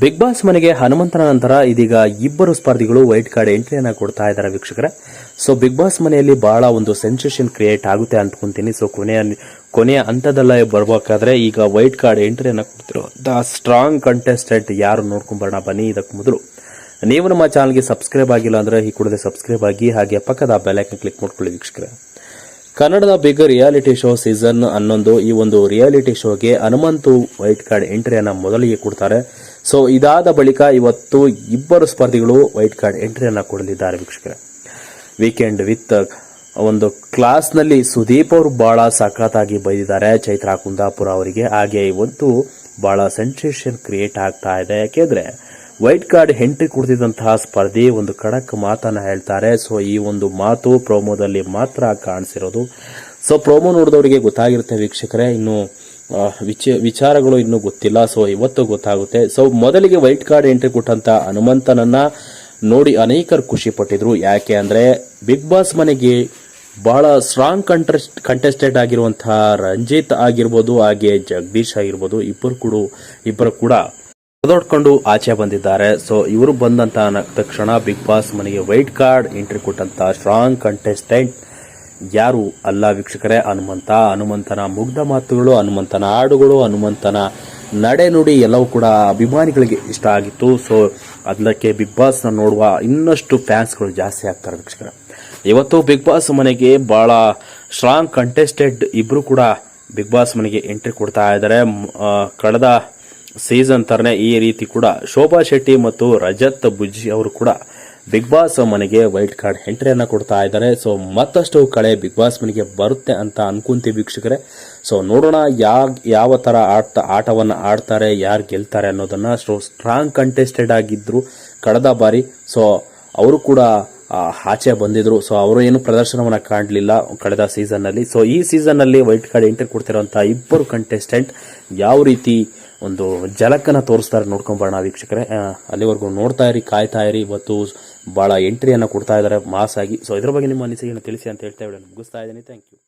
Big Boss ಮನೆಗೆ ಹನುಮಂತನ ನಂತರ ಇದೀಗ ಇಬ್ಬರು ಸ್ಪರ್ಧಿಗಳು ವೈಟ್ ಕಾರ್ಡ್ ಎಂಟ್ರಿಯನ್ನ ಕೊಡ್ತಾ ಇದ್ದಾರೆ ವೀಕ್ಷಕರೇ. ಸೊ ಬಿಗ್ ಬಾಸ್ ಮನೆಯಲ್ಲಿ ಬಹಳ ಒಂದು ಸೆನ್ಸೇಷನ್ ಕ್ರಿಯೇಟ್ ಆಗುತ್ತೆ ಅಂದ್ಕೊಂತೀನಿ ಸೊ ಕೊನೆಯ ಕೊನೆಯ ಹಂತದಲ್ಲೇ ಬರಬೇಕಾದ್ರೆ ಈಗ ವೈಟ್ ಕಾರ್ಡ್ ಎಂಟ್ರಿಯನ್ನ ದ ಸ್ಟ್ರಾಂಗ್ ಕಂಟೆಸ್ಟೆಂಟ್ ಯಾರು ನೋಡ್ಕೊಂಬರೋಣ ಬನ್ನಿ ಇದಕ್ಕೆ ಮೊದಲು. ನೀವು ನಮ್ಮ ಚಾನಲ್ಗೆ ಸಬ್ಸ್ಕ್ರೈಬ್ ಆಗಿಲ್ಲ ಅಂದ್ರೆ ಈ ಕೂಡಲೇ ಸಬ್ಸ್ಕ್ರೈಬ್ ಆಗಿ ಹಾಗೆ ಪಕ್ಕದ ಬೆಲೈಕನ್ ಕ್ಲಿಕ್ ಮಾಡ್ಕೊಳ್ಳಿ ವೀಕ್ಷಕರೇ. ಕನ್ನಡದ ಬಿಗ್ ರಿಯಾಲಿಟಿ ಶೋ ಸೀಸನ್ ಹನ್ನೊಂದು ಈ ಒಂದು ರಿಯಾಲಿಟಿ ಶೋಗೆ ಹನುಮಂತು ವೈಟ್ ಕಾರ್ಡ್ ಎಂಟ್ರಿಯನ್ನ ಮೊದಲಿಗೆ ಕೊಡ್ತಾರೆ. ಸೊ ಇದಾದ ಬಳಿಕ ಇವತ್ತು ಇಬ್ಬರು ಸ್ಪರ್ಧಿಗಳು ವೈಟ್ ಕಾರ್ಡ್ ಎಂಟ್ರಿಯನ್ನು ಕೊಡಲಿದ್ದಾರೆ ವೀಕ್ಷಕರೇ. ವೀಕೆಂಡ್ ವಿತ್ ಒಂದು ಕ್ಲಾಸ್ನಲ್ಲಿ ಸುದೀಪ್ ಅವರು ಬಹಳ ಸಖತ್ತಾಗಿ ಬೈದಿದ್ದಾರೆ ಚೈತ್ರಾ ಕುಂದಾಪುರ ಅವರಿಗೆ. ಹಾಗೆ ಇವತ್ತು ಬಹಳ ಸೆನ್ಸೇಷನ್ ಕ್ರಿಯೇಟ್ ಆಗ್ತಾ ಇದೆ. ಯಾಕೆಂದರೆ ವೈಟ್ ಕಾರ್ಡ್ ಎಂಟ್ರಿ ಕೊಡ್ತಿದ್ದಂತಹ ಸ್ಪರ್ಧಿ ಒಂದು ಖಡಕ್ ಮಾತನ್ನು ಹೇಳ್ತಾರೆ. ಸೊ ಈ ಒಂದು ಮಾತು ಪ್ರೋಮೋದಲ್ಲಿ ಮಾತ್ರ ಕಾಣಿಸಿರೋದು. ಸೊ ಪ್ರೋಮೋ ನೋಡಿದವರಿಗೆ ಗೊತ್ತಾಗಿರುತ್ತೆ ವೀಕ್ಷಕರೇ. ಇನ್ನು ವಿಚ ವಿಚಾರಗಳು ಇನ್ನೂ ಗೊತ್ತಿಲ್ಲ ಸೊ ಇವತ್ತು ಗೊತ್ತಾಗುತ್ತೆ. ಸೊ ಮೊದಲಿಗೆ ವೈಟ್ ಕಾರ್ಡ್ ಎಂಟ್ರಿ ಕೊಟ್ಟಂತ ಹನುಮಂತನನ್ನ ನೋಡಿ ಅನೇಕರು ಖುಷಿ ಪಟ್ಟಿದ್ರು. ಯಾಕೆ ಅಂದ್ರೆ ಬಿಗ್ ಬಾಸ್ ಮನೆಗೆ ಬಹಳ ಸ್ಟ್ರಾಂಗ್ ಕಂಟೆಸ್ಟ್ ಕಂಟೆಸ್ಟೆಂಟ್ ಆಗಿರುವಂತಹ ರಂಜಿತ್ ಆಗಿರ್ಬೋದು, ಹಾಗೆ ಜಗದೀಶ್ ಆಗಿರ್ಬೋದು, ಇಬ್ಬರು ಕೂಡ ಇಬ್ಬರು ಕೂಡ ಹೊಡೆದೊಡ್ಕೊಂಡು ಆಚೆ ಬಂದಿದ್ದಾರೆ. ಸೊ ಇವರು ಬಂದಂತ ತಕ್ಷಣ ಬಿಗ್ ಬಾಸ್ ಮನೆಗೆ ವೈಟ್ ಕಾರ್ಡ್ ಎಂಟ್ರಿ ಕೊಟ್ಟಂತ ಸ್ಟ್ರಾಂಗ್ ಕಂಟೆಸ್ಟೆಂಟ್ ಯಾರು ಅಲ್ಲ ವೀಕ್ಷಕರೇ, ಹನುಮಂತ, ಹನುಮಂತನ ಮುಗ್ಧ ಮಾತುಗಳು, ಹನುಮಂತನ ಹಾಡುಗಳು, ಹನುಮಂತನ ನಡೆ ನುಡಿ ಎಲ್ಲವೂ ಕೂಡ ಅಭಿಮಾನಿಗಳಿಗೆ ಇಷ್ಟ ಆಗಿತ್ತು. ಸೊ ಅದಕ್ಕೆ ಬಿಗ್ ಬಾಸ್ನ ನೋಡುವ ಇನ್ನಷ್ಟು ಫ್ಯಾನ್ಸ್ಗಳು ಜಾಸ್ತಿ ಆಗ್ತಾರೆ ವೀಕ್ಷಕರ. ಇವತ್ತು ಬಿಗ್ ಬಾಸ್ ಮನೆಗೆ ಬಹಳ ಸ್ಟ್ರಾಂಗ್ ಕಂಟೆಸ್ಟೆಡ್ ಇಬ್ಬರು ಕೂಡ ಬಿಗ್ ಬಾಸ್ ಮನೆಗೆ ಎಂಟ್ರಿ ಕೊಡ್ತಾ ಇದ್ದಾರೆ. ಕಳೆದ ಸೀಸನ್ ತರನೇ ಈ ರೀತಿ ಕೂಡ ಶೋಭಾ ಶೆಟ್ಟಿ ಮತ್ತು ರಜತ್ ಬುಜ್ಜಿ ಅವರು ಕೂಡ ಬಿಗ್ ಬಾಸ್ ಮನೆಗೆ ವೈಟ್ ಕಾರ್ಡ್ ಎಂಟ್ರಿಯನ್ನು ಕೊಡ್ತಾ ಇದ್ದಾರೆ. ಸೊ ಮತ್ತಷ್ಟು ಕಳೆ ಬಿಗ್ ಬಾಸ್ ಮನೆಗೆ ಬರುತ್ತೆ ಅಂತ ಅನ್ಕೊಂತೀವಿ ವೀಕ್ಷಕರೇ. ಸೊ ನೋಡೋಣ ಯಾವ ಯಾವ ಥರ ಆಟ ಆಟವನ್ನು ಆಡ್ತಾರೆ, ಯಾರು ಗೆಲ್ತಾರೆ ಅನ್ನೋದನ್ನ ಸೊ ಸ್ಟ್ರಾಂಗ್ ಕಂಟೆಸ್ಟೆಡ್ ಆಗಿದ್ರು ಕಳೆದ ಬಾರಿ. ಸೊ ಅವರು ಕೂಡ ಆಚೆ ಬಂದಿದ್ರು. ಸೊ ಅವರು ಏನು ಪ್ರದರ್ಶನವನ್ನು ಕಾಣಲಿಲ್ಲ ಕಳೆದ ಸೀಸನ್ನಲ್ಲಿ ಸೊ ಈ ಸೀಸನ್ನಲ್ಲಿ ವೈಟ್ ಕಾರ್ಡ್ ಎಂಟ್ರಿ ಕೊಡ್ತಿರೋಂಥ ಇಬ್ಬರು ಕಂಟೆಸ್ಟೆಂಟ್ ಯಾವ ರೀತಿ ಒಂದು ಜಲಕನ ತೋರಿಸ್ತಾರೆ ನೋಡ್ಕೊಂಬರೋಣ ವೀಕ್ಷಕರೇ. ಅಲ್ಲಿವರೆಗೂ ನೋಡ್ತಾ ಇರಿ, ಕಾಯ್ತಾ ಇರಿ. ಇವತ್ತು ಬಹಳ ಎಂಟ್ರಿಯನ್ನು ಕೊಡ್ತಾ ಇದ್ದಾರೆ ಮಾಸ್ ಆಗಿ. ಸೊ ಇದ್ರ ಬಗ್ಗೆ ನಿಮ್ಮ ಅನಿಸಿಕೆಯನ್ನು ತಿಳಿಸಿ ಅಂತ ಹೇಳ್ತಾ ಇದ್ದೀನಿ. ಮುಗಿಸ್ತಾ ಇದ್ದೀನಿ. Thank you